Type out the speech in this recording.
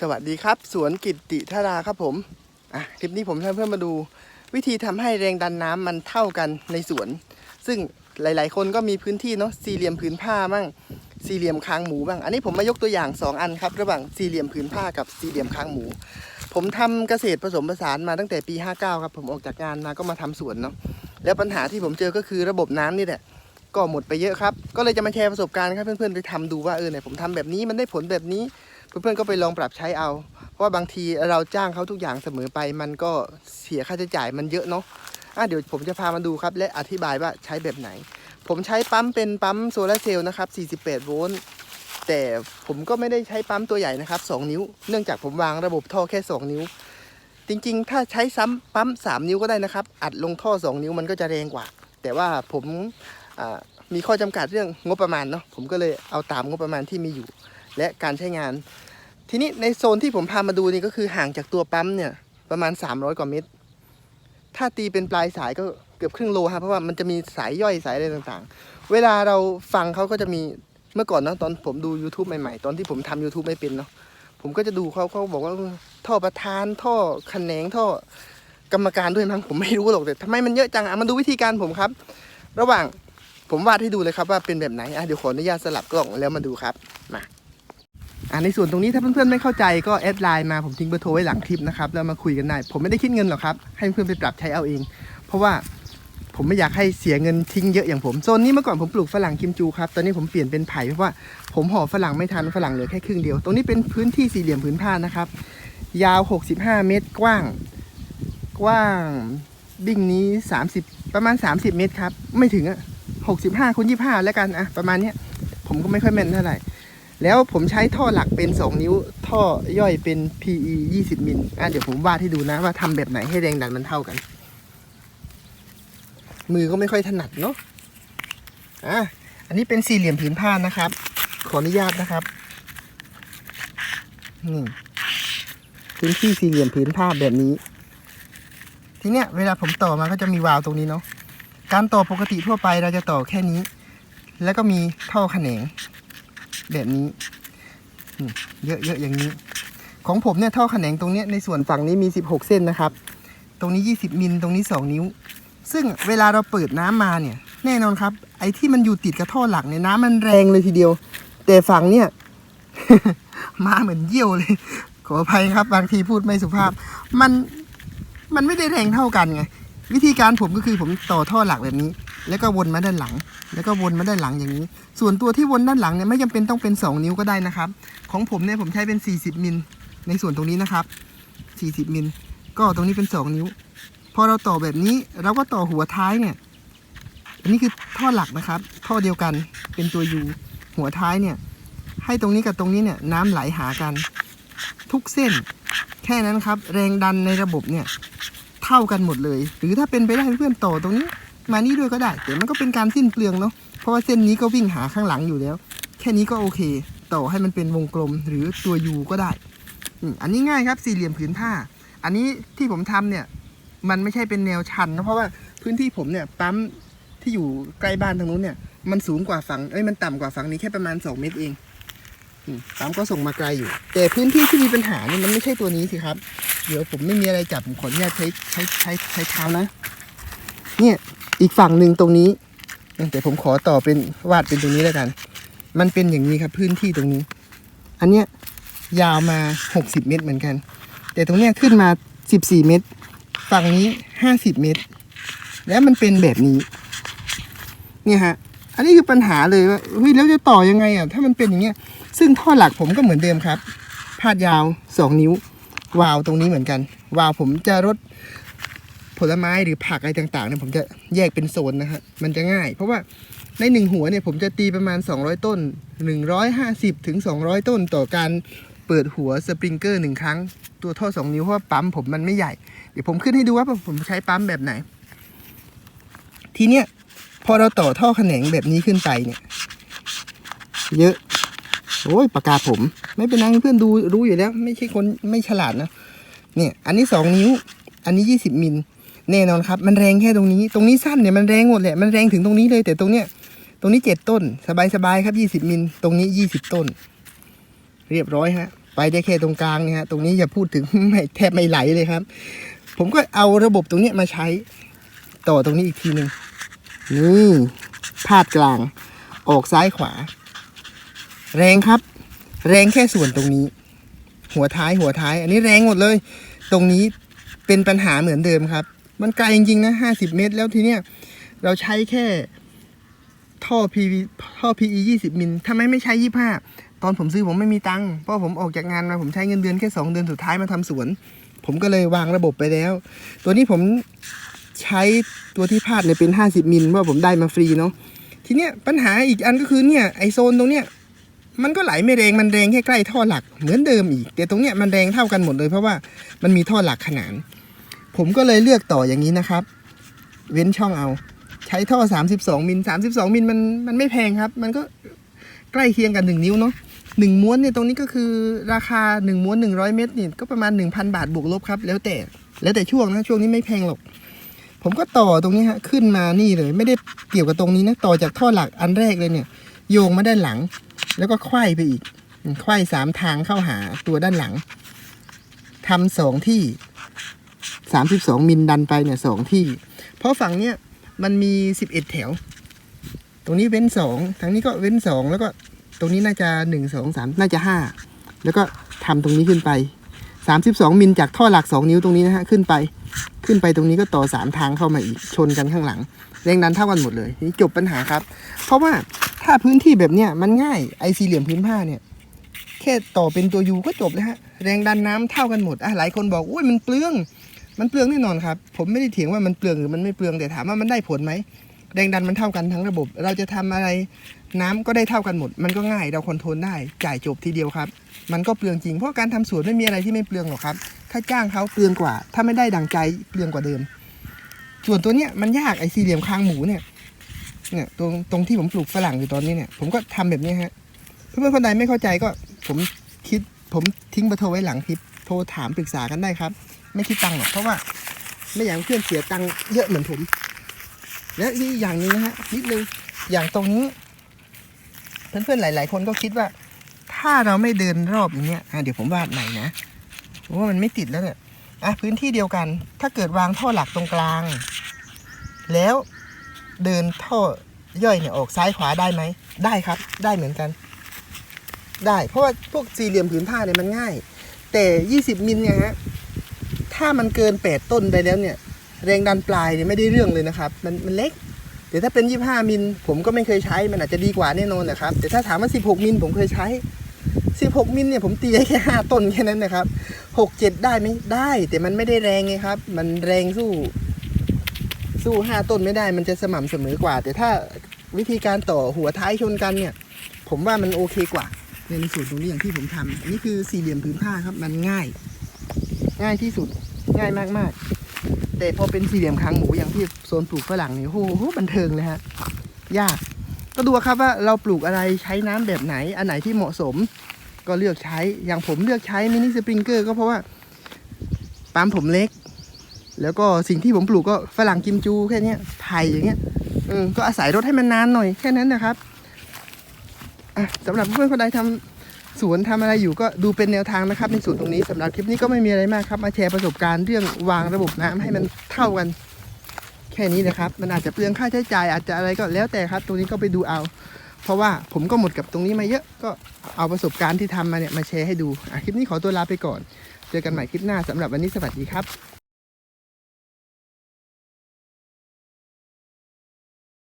สวัสดีครับ สวนกิตติธาราครับผมอะคลิปนี้ผมจะเพื่อนมาดู วิธีทำให้แรงดันน้ำมันเท่ากันในสวน ซึ่งหลาย ๆ คนก็มีพื้นที่เนาะสี่เหลี่ยมผืนผ้าบ้างสี่เหลี่ยมคางหมูบ้าง อันนี้ผมมายกตัวอย่าง 2 อันครับ ระหว่างสี่เหลี่ยมผืนผ้ากับสี่เหลี่ยมคางหมู ผมทำเกษตรผสมผสานมาตั้งแต่ปี 59 ครับ ผมออกจากงานมาก็มาทำสวนเนาะแล้วปัญหาที่ผมเจอก็คือระบบน้ำนี่แหละก็หมดไปเยอะครับ ก็เลยจะมาแชร์ประสบการณ์ครับเพื่อนๆไปทำดูว่าเออเนี่ยผมทำแบบนี้มันได้ผลแบบนี้ เพื่อนๆก็ไปลองปรับใช้เอา เพราะว่าบางทีเราจ้างเขาทุกอย่างเสมอไป มันก็เสียค่าใช้จ่ายมันเยอะเนาะอะเดี๋ยวผมจะพามาดูครับ และอธิบายว่าใช้แบบไหน ผมใช้ปั๊มเป็นปั๊มโซลาเซลล์นะครับ 48 โวลต์แต่ผมก็ไม่ได้ใช้ปั๊มตัวใหญ่นะครับ 2 นิ้ว เนื่องจากผมวางระบบท่อแค่ 2 นิ้ว จริงๆ ถ้าใช้ซ้ำปั๊ม 3 นิ้วก็ได้นะครับ อัดลงท่อ 2 นิ้วมันก็จะแรงกว่า แต่ว่าผมมีข้อจำกัดเรื่องงบประมาณเนาะผมก็เลยเอาตามงบประมาณที่มีอยู่ และการใช้งาน ทีนี้ในโซนที่ผมพามาดูนี่ก็คือห่างจากตัวปั๊มเนี่ยประมาณ 300 กว่าเมตร ถ้าตีเป็นปลายสายก็เกือบครึ่งโลครับเพราะว่ามันจะมีสายย่อยสายอะไรต่างๆ เวลาเราฟังเขาก็จะมีเมื่อก่อนเนาะตอนผมดู YouTube ใหม่ๆ ตอนที่ผมทำ YouTube ไม่เป็นเนาะผมก็จะดูเขาเขาบอกว่าท่อประธานท่อแขนงท่อกรรมการด้วยมั้งผมไม่รู้หรอกแต่ทำไมมันเยอะจังอะมาดูวิธีการผมครับ ระหว่างผมวาดให้ดูเลยครับว่าเป็นแบบไหนอะเดี๋ยวขออนุญาตสลับกล่องแล้วมาดูครับมา อ่าในส่วนตรงนี้ถ้าเพื่อนๆไม่เข้าใจก็แอดไลน์มาผมทิ้งเบอร์โทรไว้หลังคลิปนะครับแล้วมาคุยกันได้ผมไม่ได้คิดเงินหรอกครับให้เพื่อนๆไปปรับใช้เอาเอง เพราะว่าผมไม่อยากให้เสียเงินทิ้งเยอะอย่างผมโซนนี้เมื่อก่อนผมปลูกฝรั่งกิมจูครับตอนนี้ผมเปลี่ยนเป็นไผ่เพราะว่าผมห่อฝรั่งไม่ทันฝรั่งเหลือแค่ครึ่งเดียว ตรงนี้เป็นพื้นที่สี่เหลี่ยมผืนผ้านะครับ ยาว 65 เมตรกว้าง กว้างบิ่งนี้ 30 ประมาณ 30 เมตรครับ ไม่ถึงอะ65คูณ25 แล้วกันอะประมาณเนี้ยผมก็ไม่ค่อยแม่นเท่าไหร่ แล้วผมใช้ท่อหลักเป็น 2 นิ้ว ท่อย่อยเป็น PE 20 มิลอะเดี๋ยวผมวาดให้ดูนะว่าทำแบบไหนให้แรงดันมันเท่ากัน มือก็ไม่ค่อยถนัดเนาะอะอันนี้เป็นสี่เหลี่ยมผืนผ้านะครับ ขออนุญาตนะครับนี่พื้นที่สี่เหลี่ยมผืนผ้าแบบนี้ ทีเนี้ยเวลาผมต่อมาก็จะมีวาล์วตรงนี้เนาะการต่อปกติทั่วไปเราจะต่อแค่นี้ แล้วก็มีท่อแขนง แบบนี้อืมเยอะๆอย่างนี้ ของผมเนี่ยท่อแขนงตรงนี้ในส่วนฝั่งนี้มี 16 เส้นนะครับ ตรงนี้ 20 มิลตรงนี้ 2 นิ้ว ซึ่งเวลาเราเปิดน้ำมาเนี่ย แน่นอนครับ ไอ้ที่มันอยู่ติดกับท่อหลักเนี่ยน้ำมันแรงเลยทีเดียว แต่ฝั่งเนี่ยมาเหมือนเยี่ยวเลย ขออภัยครับ บางทีพูดไม่สุภาพ มันมันไม่ได้แรงเท่ากันไงวิธีการผมก็คือผมต่อท่อหลักแบบนี้ แล้วก็วนมาด้านหลัง แล้วก็วนมาด้านหลังอย่างนี้ ส่วนตัวที่วนด้านหลังเนี่ยไม่จำเป็นต้องเป็น 2 นิ้วก็ได้นะครับ ของผมเนี่ยผมใช้เป็น 40มิลในส่วนตรงนี้นะครับ 40มิลก็ตรงนี้เป็น 2 นิ้ว พอเราต่อแบบนี้เราก็ต่อหัวท้ายเนี่ยอันนี้คือท่อหลักนะครับ ท่อเดียวกันเป็นตัว U หัวท้ายเนี่ย ให้ตรงนี้กับตรงนี้เนี่ยน้ำไหลหากัน ทุกเส้น แค่นั้นครับ แรงดันในระบบเนี่ย เท่ากันหมดเลย หรือถ้าเป็นไปได้เพื่อนต่อตรงนี้ มานี่ด้วยก็ได้แต่มันก็เป็นการสิ้นเปลืองเนาะเพราะว่าเส้นนี้ก็วิ่งหาข้างหลังอยู่แล้ว แค่นี้ก็โอเค ต่อให้มันเป็นวงกลมหรือตัวยูก็ได้อันนี้ง่ายครับสี่เหลี่ยมผืนผ้า อันนี้ที่ผมทำเนี่ย มันไม่ใช่เป็นแนวชันนะเพราะว่าพื้นที่ผมเนี่ยปั๊มที่อยู่ใกล้บ้านทางนู้นเนี่ยมันสูงกว่าฝั่งเอ้ยมันต่ำกว่าฝั่งนี้แค่ประมาณ 2 เมตรเองปั๊มก็ส่งมาไกลอยู่ แต่พื้นที่ที่มีปัญหาเนี่ยมันไม่ใช่ตัวนี้สิครับ เดี๋ยวผมไม่มีอะไรจับผมขออนุญาตใช้ใช้ใช้ใช้เท้านะ เนี่ย อีกฝั่งหนึ่งตรงนี้แต่ผมขอต่อเป็นวาดเป็นตรงนี้แล้วกัน มันเป็นอย่างนี้ครับพื้นที่ตรงนี้ อันเนี้ยยาวมา 60 เมตรเหมือนกัน แต่ตรงเนี้ยขึ้นมา 14 เมตร ฝั่งนี้ 50 เมตร แล้วมันเป็นแบบนี้ เนี่ยฮะ อันนี้คือปัญหาเลยว่าเฮ้ยแล้วจะต่อยังไงอะ ถ้ามันเป็นอย่างเงี้ย ซึ่งท่อหลักผมก็เหมือนเดิมครับ พาดยาว 2 นิ้ว วาล์วตรงนี้เหมือนกัน วาล์วผมจะรด ผลไม้หรือผักอะไรต่างๆเนี่ยผมจะแยกเป็นโซนนะฮะมันจะง่าย เพราะว่าในหนึ่งหัวเนี่ยผมจะตีประมาณ 200 ต้น 150ถึง200 ต้นต่อการเปิดหัวสปริงเกอร์หนึ่งครั้ง ตัวท่อ 2 นิ้วเพราะาปั๊มผมมันไม่ใหญ่ เดี๋ยวผมขึ้นให้ดูว่าผมใช้ปั๊มแบบไหน ทีเนี้ยพอเราต่อท่อแขนงแบบนี้ขึ้นไปเนี่ย เยอะ โอ้ยปากกาผม ไม่เป็นไรเพื่อนดูรู้อยู่แล้ว ไม่ใช่คนไม่ฉลาดนะเนี่ย อันนี้สองนิ้ว อันนี้ยี่สิบมิล แน่นอนครับ มันแรงแค่ตรงนี้ ตรงนี้สั้นเนี่ยมันแรงหมดแหละ มันแรงถึงตรงนี้เลย แต่ตรงเนี้ย ตรงนี้เจ็ดต้นสบายสบายๆครับยี่สิบมิล ตรงนี้ยี่สิบต้น เรียบร้อยฮะ ไปได้แค่ตรงกลางเนี่ยฮะ ตรงนี้อย่าพูดถึงไม่แทบไม่ไหลเลยครับ ผมก็เอาระบบตรงเนี้ยมาใช้ ต่อตรงนี้อีกทีหนึ่งนี่พาดกลาง ออกซ้ายขวา แรงครับ แรงแค่ส่วนตรงนี้ หัวท้ายหัวท้าย อันนี้แรงหมดเลย ตรงนี้เป็นปัญหาเหมือนเดิมครับ มันไกลจริงๆนะห้าสิบเมตร แล้วทีเนี้ยเราใช้แค่ท่อ PV ท่อ PE 20 มิลทำไมไม่ใช้ 25 ตอนผมซื้อผมไม่มีตังค์ เพราะผมออกจากงานมาผมใช้เงินเดือนแค่ 2 เดือนสุดท้ายมาทำสวน ผมก็เลยวางระบบไปแล้ว ตัวนี้ผมใช้ตัวที่พาดเนี่ยเป็น 50 มิลเพราะผมได้มาฟรีเนาะ ทีเนี้ยปัญหาอีกอันก็คือเนี่ยไอโซนตรงเนี้ยมันก็ไหลไม่แรงมันแรงแค่ใกล้ท่อหลักเหมือนเดิมอีก แต่ตรงเนี้ยมันแรงเท่ากันหมดเลยเพราะว่ามันมีท่อหลักขนาน ผมก็เลยเลือกต่ออย่างนี้นะครับ เว้นช่องเอา ใช้ท่อ 32 มิล 32 มิลมันมันไม่แพงครับ มันก็ใกล้เคียงกัน1นิ้วเนาะหนึ่งม้วนเนี่ยตรงนี้ก็คือราคา1ม้วน 100 เมตรเนี่ยก็ประมาณ 1,000 บาทบวกลบครับ แล้วแต่แล้วแต่ช่วงนะช่วงนี้ไม่แพงหรอก ผมก็ต่อตรงนี้ฮะขึ้นมานี่เลย ไม่ได้เกี่ยวกับตรงนี้นะต่อจากท่อหลักอันแรกเลยเนี่ย โยงมาด้านหลัง แล้วก็ไขว้ไปอีกไขว้สามทางเข้าหาตัวด้านหลังทำสองที่ 32 มิลดันไปเนี่ยสองที่ เพราะฝั่งเนี้ยมันมี 11 แถว ตรงนี้เว้นสองทางนี้ก็เว้นสองแล้วก็ตรงนี้น่าจะหนึ่งสองสามน่าจะห้าแล้วก็ทำตรงนี้ขึ้นไปสามสิบสองมิลจากท่อหลักสองนิ้วตรงนี้นะฮะขึ้นไป ขึ้นไปตรงนี้ก็ต่อสามทางเข้ามาอีกชนกันข้างหลัง แรงดันเท่ากันหมดเลยนี่จบปัญหาครับ เพราะว่าถ้าพื้นที่แบบเนี้ยมันง่ายไอสี่เหลี่ยมพื้นผ้าเนี่ยแค่ต่อเป็นตัวยูก็จบแล้วฮะแรงดันน้ำเท่ากันหมดอะหลายคนบอกอุ้ยมันเปลือง มันเปลืองแน่นอนครับ ผมไม่ได้เถียงว่ามันเปลืองหรือมันไม่เปลืองแต่ถามว่ามันได้ผลไหมแรงดันมันเท่ากันทั้งระบบ เราจะทำอะไรน้ำก็ได้เท่ากันหมด มันก็ง่ายเราคอนโทรลได้จ่ายจบทีเดียวครับ มันก็เปลืองจริงเพราะการทำสวนไม่มีอะไรที่ไม่เปลืองหรอกครับ ถ้าจ้างเขาเปลืองกว่า ถ้าไม่ได้ดังใจเปลืองกว่าเดิม ส่วนตัวเนี้ยมันยากไอ้สี่เหลี่ยมคางหมูเนี่ยเนี่ยตรงตรงที่ผมปลูกฝรั่งอยู่ตอนนี้เนี่ยผมก็ทำแบบนี้ฮะเพื่อนคนใดไม่เข้าใจก็ผมคิดผมทิ้งเบอร์โทรไว้หลังคลิปโทรถามปรึกษากันได้ครับ ไม่คิดตังค์หรอกเพราะว่าไม่อยากเพื่อนเสียตังค์เยอะเหมือนผม และอีกอย่างหนึ่งนะฮะนิดนึงอย่างตรงนี้ เพื่อนๆหลาย ๆ คนก็คิดว่า ถ้าเราไม่เดินรอบอย่างเงี้ยอะเดี๋ยวผมวาดใหม่นะเพราะว่ามันไม่ติดแล้วเนี่ยอะพื้นที่เดียวกัน ถ้าเกิดวางท่อหลักตรงกลาง แล้วเดินท่อย่อยเนี่ยออกซ้ายขวาได้ไหมได้ครับ ได้เหมือนกัน ได้ เพราะว่าพวกสี่เหลี่ยมผืนผ้าเนี่ยมันง่าย แต่ 20 มิลเนี่ยฮะ ถ้ามันเกิน8ต้นไปแล้วเนี่ยแรงดันปลายเนี่ยไม่ได้เรื่องเลยนะครับ มันมันเล็กแต่ถ้าเป็น 25 มิลผมก็ไม่เคยใช้มันอาจจะดีกว่าแน่นอนนะครับ แต่ถ้าถามว่า 16 มิลผมเคยใช้ 16 มิลเนี่ยผมตีได้แค่ 5 ต้นแค่นั้นนะครับ 6 7 ได้ไหมได้ แต่มันไม่ได้แรงไงครับ มันแรงสู้ สู้ 5 ต้นไม่ได้มันจะสม่ำเสมอกว่า แต่ถ้าวิธีการต่อหัวท้ายชนกันเนี่ย ผมว่ามันโอเคกว่าในส่วนตรงนี้อย่างที่ผมทำอันนี้คือสี่เหลี่ยมผืนผ้าครับมันง่าย ง่ายที่สุดง่ายมากๆ แต่พอเป็นสี่เหลี่ยมคางหมูอย่างที่โซนปลูกฝรั่งนี่โอ้โหบันเทิงเลยฮะยากก็ดูครับว่าเราปลูกอะไรใช้น้ำแบบไหน อันไหนที่เหมาะสม ก็เลือกใช้อย่างผมเลือกใช้มินิสปริงเกอร์ก็เพราะว่าปั๊มผมเล็ก แล้วก็สิ่งที่ผมปลูกก็ฝรั่งกิมจูแค่นี้ไผ่อย่างเงี้ยก็อาศัยรถให้มันนานหน่อยแค่นั้นนะครับสำหรับเพื่อนคนใดทำ สวนทำอะไรอยู่ก็ดูเป็นแนวทางนะครับในส่วนตรงนี้สำหรับคลิปนี้ก็ไม่มีอะไรมากครับ มาแชร์ประสบการณ์เรื่องวางระบบน้ำให้มันเท่ากันแค่นี้นะครับ มันอาจจะเปลืองค่าใช้จ่ายอาจจะอะไรก็แล้วแต่ครับ ตรงนี้ก็ไปดูเอา เพราะว่าผมก็หมดกับตรงนี้มาเยอะก็เอาประสบการณ์ที่ทำมาเนี่ยมาแชร์ให้ดูคลิปนี้ขอตัวลาไปก่อน เจอกันใหม่คลิปหน้าสำหรับวันนี้สวัสดีครับ